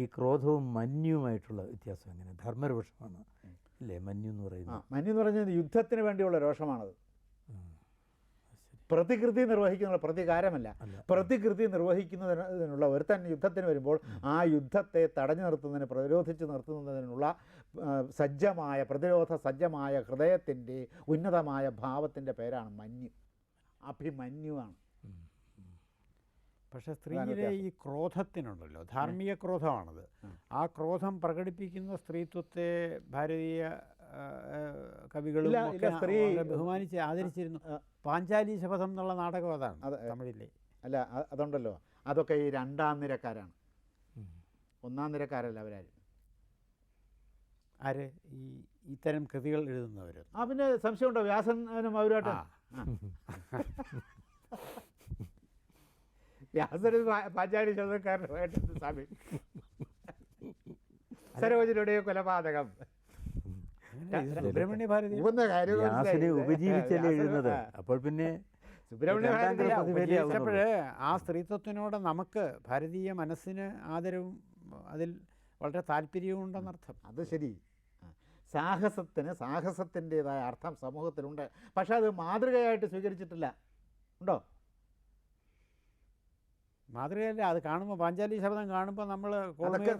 ഈ ക്രോധവും മന്യുമായിട്ടുള്ള വ്യത്യാസം എങ്ങനെ? ധർമ്മരോഷമാണ് അല്ലേ? മന്യു എന്ന് പറയുന്നത്. മഞ്ഞു എന്ന് പറഞ്ഞാൽ യുദ്ധത്തിന് വേണ്ടിയുള്ള രോഷമാണത്. പ്രതികൃതി നിർവഹിക്കുന്ന പ്രതികാരമല്ല. പ്രതികൃതി നിർവഹിക്കുന്നതിനുള്ള ഒരുത്തൻ യുദ്ധത്തിന് വരുമ്പോൾ ആ. യുദ്ധത്തെ തടഞ്ഞു നിർത്തുന്നതിന് പ്രതിരോധിച്ച് നിർത്തുന്നതിനുള്ള സജ്ജമായ പ്രതിരോധ സജ്ജമായ ഹൃദയത്തിന്റെ ഉന്നതമായ ഭാവത്തിന്റെ പേരാണ് മന്യു അഭിമന്യുവാണ്. പക്ഷേ സ്ത്രീയിലെ ഈ ക്രോധത്തിനുണ്ടല്ലോ. ധാർമ്മിക ക്രോധമാണത്. ആ. ക്രോധം പ്രകടിപ്പിക്കുന്ന സ്ത്രീത്വത്തെ ഭാരതീയ കവികളും സ്ത്രീ- ബഹുമാനിച്ച് ആദരിച്ചിരുന്നു. പാഞ്ചാലി ശപഥം എന്നുള്ള നാടകം അതാണ് തമിഴിലെ. അല്ല അതുണ്ടല്ലോ. അതൊക്കെ ഈ രണ്ടാം നിരക്കാരാണ്. ഒന്നാം നിരക്കാരല്ല അവരാരും? ആര്? ഈ ഇത്തരം കൃതികൾ എഴുതുന്നവർ ആ പിന്നെ സംശയമുണ്ടോ? വ്യാസനും അവരുമായിട്ട്. വ്യാസന് പാഞ്ചാലി ശതക്കാരനുമായിട്ട് സ്വാമി. സരോജിനിയുടെ കൊലപാതകം. സുബ്രഹ്മണ്യ ഭാരതി വ്യാസനെ. ഉപജീവിച്ചല്ലേ എഴുതുന്നത്? ആ. അപ്പോൾ പിന്നെ സുബ്രഹ്മണ്യ ഭാരതി. ഉപജീവിച്ചപ്പോഴ് ആ സ്ത്രീത്വത്തിനോട് നമുക്ക് ഭാരതീയ മനസ്സിന് ആദരവും അതിൽ വളരെ താല്പര്യവും ഉണ്ടെന്നർത്ഥം അത് ശരി. സാഹസത്തിന് സാഹസത്തിന്റെതായ അർത്ഥം സമൂഹത്തിലുണ്ട്. പക്ഷെ അത് മാതൃകയായിട്ട് സ്വീകരിച്ചിട്ടില്ല. ഉണ്ടോ? മാതൃകയല്ല അത് കാണുമ്പോൾ പാഞ്ചാലി ശബ്ദം കാണുമ്പോൾ നമ്മൾ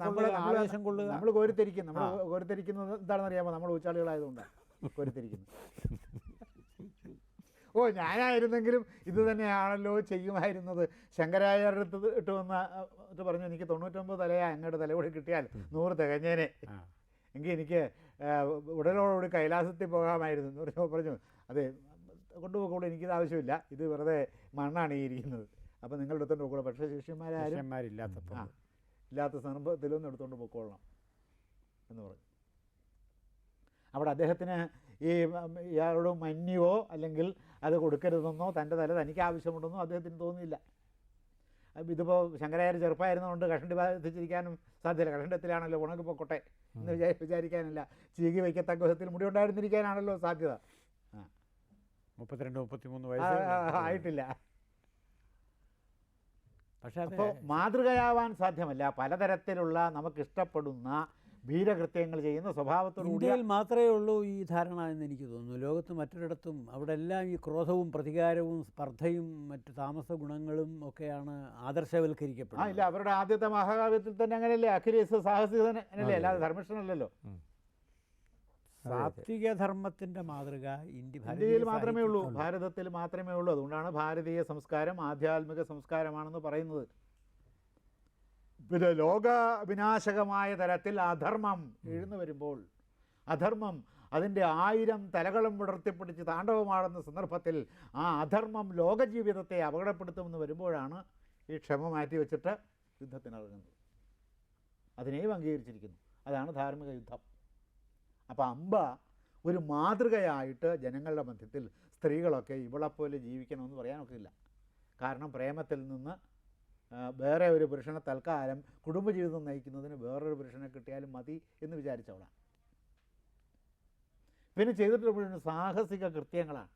നമ്മൾ ആവേശം കൊള്ളുക. നമ്മൾ കോരിത്തിരിക്കും. നമ്മൾ കോരിത്തിരിക്കുന്നത് എന്താണെന്ന് അറിയാമോ നമ്മൾ ഉച്ചാളികളായതുകൊണ്ടാണ് കോരിത്തിരിക്കുന്നത് ഓ ഞാനായിരുന്നെങ്കിലും ഇത് തന്നെയാണല്ലോ ചെയ്യുമായിരുന്നത്. ശങ്കരാചാര്യ അടുത്ത് ഇട്ട് വന്ന പറഞ്ഞു എനിക്ക് തൊണ്ണൂറ്റൊമ്പത് തലയാ. അങ്ങോട്ട് തലകൂടി കിട്ടിയാൽ നൂറ് തികഞ്ഞേനെ. എങ്കിൽ എനിക്ക് ഉടലോടുകൂടി കൈലാസത്തിൽ പോകാമായിരുന്നു എന്ന് പറഞ്ഞു പറഞ്ഞു അതെ കൊണ്ടുപോകുള്ളൂ എനിക്കിത് ആവശ്യമില്ല. ഇത് വെറുതെ മണ്ണാണ് ഈ ഇരിക്കുന്നത്. അപ്പോൾ നിങ്ങൾ എടുത്തോണ്ട് പോയിക്കോളും പക്ഷേ ശിഷ്യന്മാരാരും ശിഷ്യന്മാരില്ലാത്തപ്പോൾ ആ ഇല്ലാത്ത സന്ദർഭത്തിലൊന്നും എടുത്തുകൊണ്ട് പോയിക്കോളണം എന്ന് പറഞ്ഞു. അവിടെ അദ്ദേഹത്തിന് ഈ ഇയാളോട് മന്യുവോ അല്ലെങ്കിൽ അത് കൊടുക്കരുതെന്നോ തന്റെ തല തനിക്ക് ആവശ്യമുണ്ടെന്നോ അദ്ദേഹത്തിന് തോന്നിയില്ല. ഇതിപ്പോൾ ശങ്കരാചാര്യ ചെറുപ്പമായിരുന്നതുകൊണ്ട് കഷണ്ടി ബാധിച്ചിരിക്കാനും സാധ്യതയില്ല കഷണ്ടത്തിലാണല്ലോ ഉണക്ക് പൊക്കോട്ടെ എന്ന് വിചാരി വിചാരിക്കാനില്ല. ചീകി വയ്ക്കത്തക്ക വിധത്തിൽ മുടി ഉണ്ടായിരുന്നിരിക്കാനാണല്ലോ സാധ്യത. മുപ്പത്തിരണ്ട് മുപ്പത്തിമൂന്ന് വയസ്സ് ആയിട്ടില്ല. പക്ഷേ അപ്പോൾ മാതൃകയാവാൻ സാധ്യമല്ല. പലതരത്തിലുള്ള നമുക്ക് ഇഷ്ടപ്പെടുന്ന ഭീരകൃത്യങ്ങൾ ചെയ്യുന്ന സ്വഭാവത്തോടുകൂടി ഇന്ത്യയിൽ മാത്രമേ ഉള്ളൂ ഈ ധാരണ എന്ന് എനിക്ക് തോന്നുന്നു. ലോകത്ത് മറ്റൊരിടത്തും അവിടെ എല്ലാം ഈ ക്രോധവും പ്രതികാരവും സ്പർദ്ധയും മറ്റു താമസ ഗുണങ്ങളും ഒക്കെയാണ് ആ ആദർശവൽക്കരിക്കപ്പെടുന്നത് ഇല്ല അവരുടെ ആദ്യത്തെ മഹാകാവ്യത്തിൽ തന്നെ അങ്ങനെയല്ലേ? അഖിലേസ് സാഹസികതന്നെ അല്ലേ അല്ലാതെ ധർമ്മഷ്ഠനല്ലല്ലോ സാത്വിക ധർമ്മത്തിന്റെ മാതൃക ഇന്ത്യ ഇന്ത്യയിൽ മാത്രമേ ഉള്ളൂ ഭാരതത്തിൽ മാത്രമേ ഉള്ളൂ. അതുകൊണ്ടാണ് ഭാരതീയ സംസ്കാരം ആധ്യാത്മിക സംസ്കാരമാണെന്ന് പറയുന്നത്. പിന്നെ ലോക വിനാശകമായ തരത്തിൽ അധർമ്മം എഴുന്നു വരുമ്പോൾ അധർമ്മം അതിന്റെ ആയിരം തലകളും വിടർത്തിപ്പിടിച്ച് താണ്ഡവമാടുന്ന സന്ദർഭത്തിൽ ആ അധർമ്മം ലോകജീവിതത്തെ അപകടപ്പെടുത്തുമെന്ന് വരുമ്പോഴാണ് ഈ ക്ഷമ മാറ്റി വെച്ചിട്ട് യുദ്ധത്തിനിറങ്ങുന്നത്. അതിനെയും അംഗീകരിച്ചിരിക്കുന്നു. അതാണ് ധാർമ്മിക യുദ്ധം. അപ്പോൾ അമ്പ ഒരു മാതൃകയായിട്ട് ജനങ്ങളുടെ മധ്യത്തിൽ സ്ത്രീകളൊക്കെ ഇവളെപ്പോലെ ജീവിക്കണമെന്ന് പറയാനൊക്കില്ല കാരണം പ്രേമത്തിൽ നിന്ന് വേറെ ഒരു പുരുഷനെ തൽക്കാലം കുടുംബജീവിതം നയിക്കുന്നതിന് വേറൊരു പുരുഷനെ കിട്ടിയാലും മതി എന്ന് വിചാരിച്ചവളാണ് പിന്നെ ചെയ്തിട്ടുള്ള മുഴുവൻ സാഹസിക കൃത്യങ്ങളാണ്.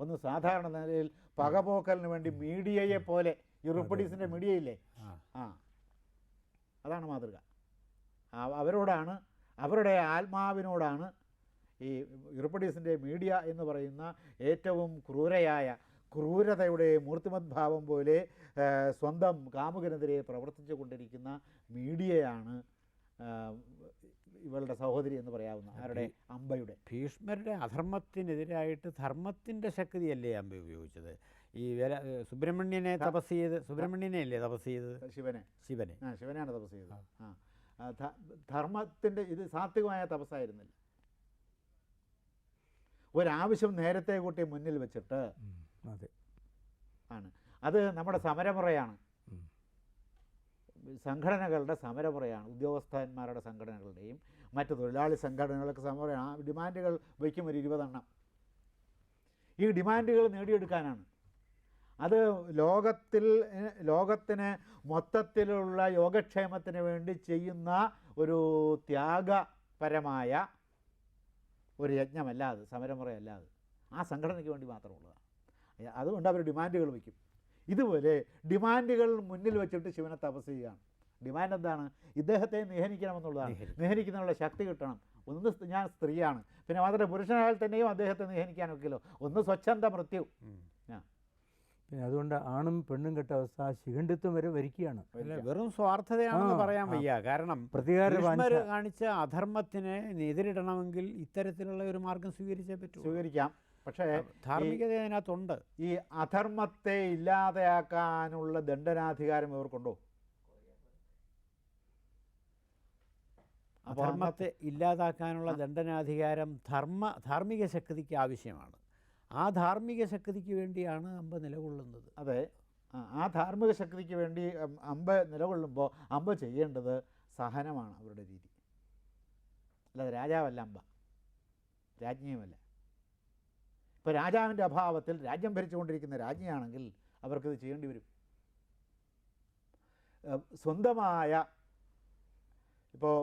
ഒന്ന് സാധാരണ നിലയിൽ പകപോക്കലിന് വേണ്ടി മീഡിയയെ പോലെ യൂറോപ്പഡീസിന്റെ മീഡിയയില്ലേ? ആ. ആ. അതാണ് മാതൃക. അവരോടാണ് അവരുടെ ആത്മാവിനോടാണ് ഈ യൂറോപ്പഡീസിന്റെ മീഡിയ എന്ന് പറയുന്ന ഏറ്റവും ക്രൂരയായ ക്രൂരതയുടെ മൂർത്തിമദ്ഭാവം പോലെ സ്വന്തം കാമുകനെതിരെ പ്രവർത്തിച്ചു കൊണ്ടിരിക്കുന്ന മീഡിയയാണ് ഇവളുടെ സഹോദരി എന്ന് പറയാവുന്ന ആരുടെ? അമ്പയുടെ. ഭീഷ്മരുടെ അധർമ്മത്തിനെതിരായിട്ട് ധർമ്മത്തിന്റെ ശക്തിയല്ലേ അമ്പ ഉപയോഗിച്ചത്? ഈ വേല സുബ്രഹ്മണ്യനെ തപസ് ചെയ്ത് സുബ്രഹ്മണ്യനെ അല്ലേ തപസ് ചെയ്തത്? ശിവനെ. ശിവനെ. ആ ശിവനാണ് തപസ് ചെയ്തത്. ആ. ധർമ്മത്തിന്റെ ഇത് സാത്വികമായ തപസ്സായിരുന്നില്ല. ഒരാവശ്യം നേരത്തെ കൂട്ടി മുന്നിൽ വെച്ചിട്ട് അതെ. ആണ്. അത് നമ്മുടെ സമരമുറയാണ്. സംഘടനകളുടെ സമരമുറയാണ്. ഉദ്യോഗസ്ഥന്മാരുടെ സംഘടനകളുടെയും മറ്റ് തൊഴിലാളി സംഘടനകളൊക്കെ സമരമാണ് ഡിമാൻഡുകൾ വയ്ക്കും ഒരു ഇരുപതെണ്ണം. ഈ ഡിമാൻഡുകൾ നേടിയെടുക്കാനാണ്. അത് ലോകത്തിൽ ലോകത്തിന് മൊത്തത്തിലുള്ള യോഗക്ഷേമത്തിന് വേണ്ടി ചെയ്യുന്ന ഒരു ത്യാഗപരമായ ഒരു യജ്ഞമല്ല അത് സമരമുറയല്ല അത്. ആ സംഘടനയ്ക്ക് വേണ്ടി മാത്രമുള്ളതാണ്. അതുകൊണ്ട് അവർ ഡിമാൻഡുകൾ വയ്ക്കും. ഇതുപോലെ ഡിമാൻഡുകൾ മുന്നിൽ വെച്ചിട്ട് ശിവനെ തപസ് ചെയ്യുകയാണ്. ഡിമാൻഡ് എന്താണ്? ഇദ്ദേഹത്തെ നിഹനിക്കണമെന്നുള്ളതാണ്. എന്നുള്ളതാണ് നിഹനിക്കുന്നതിനുള്ള ശക്തി കിട്ടണം. ഒന്ന് ഞാൻ സ്ത്രീയാണ്. പിന്നെ മാത്രമല്ല പുരുഷനായാൽ തന്നെയും അദ്ദേഹത്തെ നിഹനിക്കാനൊക്കെയല്ലോ ഒന്ന് സ്വച്ഛന്ത മൃത്യു. പിന്നെ അതുകൊണ്ട് ആണും പെണ്ണും കെട്ട അവസ്ഥ ശിഖണ്ഡിത്വം വരെ വരിക്കുകയാണ് വെറും സ്വാർത്ഥതയാണെന്ന് പറയാൻ വയ്യ. കാരണം പ്രതികാര കാണിച്ച അധർമ്മത്തിനെ എതിരിടണമെങ്കിൽ ഇത്തരത്തിലുള്ള ഒരു മാർഗം സ്വീകരിച്ചേ പറ്റൂ. സ്വീകരിക്കാം. പക്ഷേ ധാർമ്മികത അതിനകത്തുണ്ട്. ഈ അധർമ്മത്തെ ഇല്ലാതെയാക്കാനുള്ള ദണ്ഡനാധികാരം ഇവർക്കുണ്ടോ അധർമ്മത്തെ ഇല്ലാതാക്കാനുള്ള ദണ്ഡനാധികാരം ധർമ്മ ധാർമ്മിക ശക്തിക്ക് ആവശ്യമാണ്. ആ ധാർമ്മിക ശക്തിക്ക് വേണ്ടിയാണ് അമ്പ നിലകൊള്ളുന്നത്. അതെ. ആ, ധാർമ്മിക ശക്തിക്ക് വേണ്ടി അമ്പ നിലകൊള്ളുമ്പോൾ അമ്പ ചെയ്യേണ്ടത് സഹനമാണ് അവരുടെ രീതി. അല്ലാതെ രാജാവല്ല അമ്പ. രാജ്ഞിയുമല്ല. ഇപ്പോൾ രാജാവിന്റെ അഭാവത്തിൽ രാജ്യം ഭരിച്ചുകൊണ്ടിരിക്കുന്ന രാജ്ഞിയാണെങ്കിൽ അവർക്കിത് ചെയ്യേണ്ടി വരും. സ്വന്തമായ ഇപ്പോൾ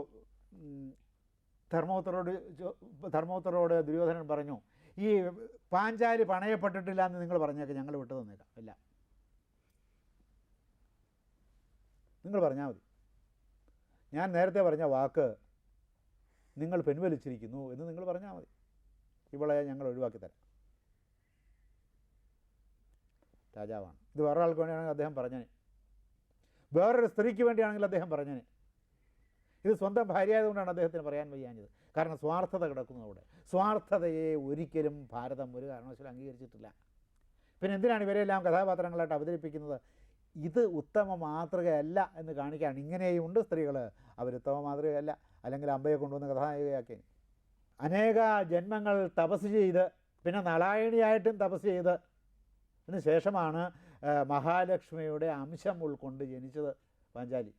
ധർമ്മോത്തരോട് ധർമ്മോത്തരോട് ദുര്യോധനൻ പറഞ്ഞു ഈ പാഞ്ചാലി പണയപ്പെട്ടിട്ടില്ല എന്ന് നിങ്ങൾ പറഞ്ഞേക്കാം ഞങ്ങൾ വിട്ടു തന്നേക്കാം. ഇല്ല. നിങ്ങൾ പറഞ്ഞാൽ മതി. ഞാൻ നേരത്തെ പറഞ്ഞ വാക്ക് നിങ്ങൾ പിൻവലിച്ചിരിക്കുന്നു എന്ന് നിങ്ങൾ പറഞ്ഞാൽ മതി. ഇവളെ ഞങ്ങൾ ഒഴിവാക്കി തരാം. രാജാവാണ്. ഇത് വേറൊരാൾക്ക് വേണ്ടിയാണെങ്കിൽ അദ്ദേഹം പറഞ്ഞേനെ. വേറൊരു സ്ത്രീക്ക് വേണ്ടിയാണെങ്കിൽ അദ്ദേഹം പറഞ്ഞേനെ. ഇത് സ്വന്തം ഭാര്യ ആയതുകൊണ്ടാണ് അദ്ദേഹത്തിന് പറയാൻ വയ്യാഞ്ഞത്. കാരണം സ്വാർത്ഥത കിടക്കുന്നു അവിടെ. സ്വാർത്ഥതയെ ഒരിക്കലും ഭാരതം ഒരു കാരണവശാലും അംഗീകരിച്ചിട്ടില്ല. പിന്നെ എന്തിനാണ് ഇവരെല്ലാം കഥാപാത്രങ്ങളായിട്ട് അവതരിപ്പിക്കുന്നത്? ഇത് ഉത്തമ മാതൃകയല്ല എന്ന് കാണിക്കാൻ ഇങ്ങനെയും ഉണ്ട് സ്ത്രീകൾ അവർ ഉത്തമ മാതൃകയല്ല. അല്ലെങ്കിൽ അമ്പയെ കൊണ്ടുവന്ന് കഥാനായികയാക്കി. അനേക ജന്മങ്ങൾ തപസ് ചെയ്ത് പിന്നെ നളായണിയായിട്ടും തപസ് ചെയ്ത്. അതിന് ശേഷമാണ് മഹാലക്ഷ്മിയുടെ അംശം ഉൾക്കൊണ്ട് ജനിച്ചത് പാഞ്ചാലി.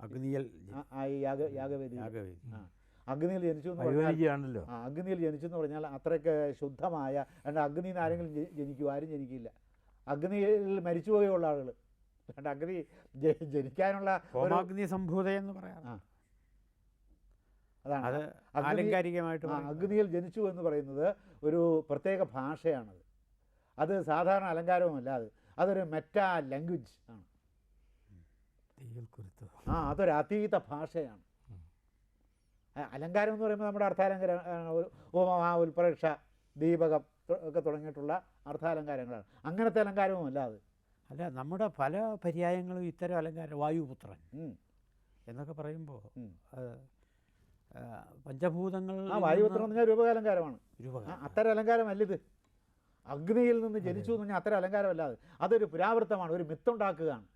അഗ്നിയൽ ആ- യാഗ യാഗവേദി. യാഗവേദി. ആ. അഗ്നിയിൽ ജനിച്ചു എന്ന് പറഞ്ഞാൽ അഗ്നിയിൽ ജനിച്ചു എന്ന് പറഞ്ഞാൽ അത്രയ്ക്ക് ശുദ്ധമായ രണ്ട് അഗ്നിയിൽ നിന്ന് ആരെങ്കിലും ജനിക്കും ആരും ജനിക്കില്ല. അഗ്നിയിൽ മരിച്ചുപോയുള്ള ആളുകൾ. രണ്ട് അഗ്നി ജനിക്കാനുള്ള സംഭൂത എന്ന് പറയാം. അതാണ്. അത് ആലങ്കാരികമായിട്ട് അഗ്നിയിൽ ജനിച്ചു എന്ന് പറയുന്നത് ഒരു പ്രത്യേക ഭാഷയാണത്. അത് സാധാരണ അലങ്കാരവുമല്ല അത്. അതൊരു മെറ്റാ ലാംഗ്വേജ് ആണ് ആ അതൊരു അതീത ഭാഷയാണ്. അലങ്കാരം എന്ന് പറയുമ്പോൾ നമ്മുടെ അർത്ഥാലങ്കാരം ഉപമ ഉൽപ്രേക്ഷ ദീപകം ഒക്കെ തുടങ്ങിയിട്ടുള്ള അർത്ഥാലങ്കാരങ്ങളാണ്. അങ്ങനത്തെ അലങ്കാരവും അല്ലാതെ അല്ല നമ്മുടെ പല പര്യായങ്ങളും ഇത്തരം അലങ്കാരം വായുപുത്രൻ എന്നൊക്കെ പറയുമ്പോൾ. പഞ്ചഭൂതങ്ങൾ ആ വായുപത്രം എന്ന് പറഞ്ഞാൽ രൂപകാലങ്കാരമാണ്. അത്തരം അലങ്കാരമല്ല ഇത്. അഗ്നിയിൽ നിന്ന് ജനിച്ചു എന്ന് പറഞ്ഞാൽ അത്തരം അലങ്കാരമല്ല അത്. അതൊരു പുരാവൃത്തമാണ് ഒരു മിത്തുണ്ടാക്കുകയാണ്.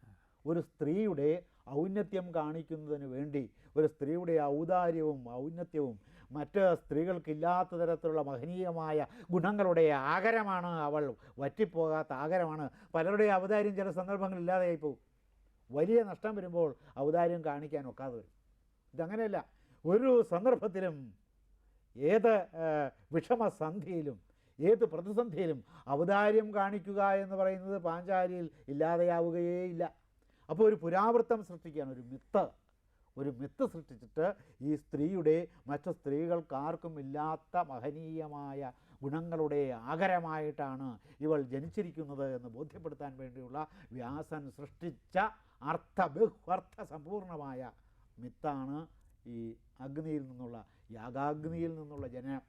ഒരു സ്ത്രീയുടെ ഔന്നത്യം കാണിക്കുന്നതിന് വേണ്ടി ഒരു സ്ത്രീയുടെ ഔദാര്യവും ഔന്നത്യവും മറ്റ് സ്ത്രീകൾക്കില്ലാത്ത തരത്തിലുള്ള മഹനീയമായ ഗുണങ്ങളുടെ ആകരമാണ് അവൾ വറ്റിപ്പോകാത്ത ആകരമാണ്. പലരുടെയും ഔദാര്യം ചില സന്ദർഭങ്ങളിൽ ഇല്ലാതെയായി പോകും. വലിയ നഷ്ടം വരുമ്പോൾ ഔദാര്യം കാണിക്കാൻ ഒക്കാതെ വരും. ഇതങ്ങനെയല്ല. ഒരു സന്ദർഭത്തിലും ഏത് വിഷമസന്ധിയിലും ഏത് പ്രതിസന്ധിയിലും ഔദാര്യം കാണിക്കുക എന്ന് പറയുന്നത് പാഞ്ചാലിയിൽ ഇല്ലാതെയാവുകയേ ഇല്ല. അപ്പോൾ ഒരു പുരാവൃത്തം സൃഷ്ടിക്കുകയാണ്. ഒരു മിത്ത് ഒരു മിത്ത് സൃഷ്ടിച്ചിട്ട് ഈ സ്ത്രീയുടെ മറ്റു സ്ത്രീകൾക്കാർക്കും ഇല്ലാത്ത മഹനീയമായ ഗുണങ്ങളുടെ ആകരമായിട്ടാണ് ഇവൾ ജനിച്ചിരിക്കുന്നത് എന്ന് ബോധ്യപ്പെടുത്താൻ വേണ്ടിയുള്ള വ്യാസൻ സൃഷ്ടിച്ച അർത്ഥ ബഹ്വർത്ഥ സമ്പൂർണമായ മിത്താണ് ഈ അഗ്നിയിൽ നിന്നുള്ള യാഗാഗ്നിയിൽ നിന്നുള്ള ജനനം.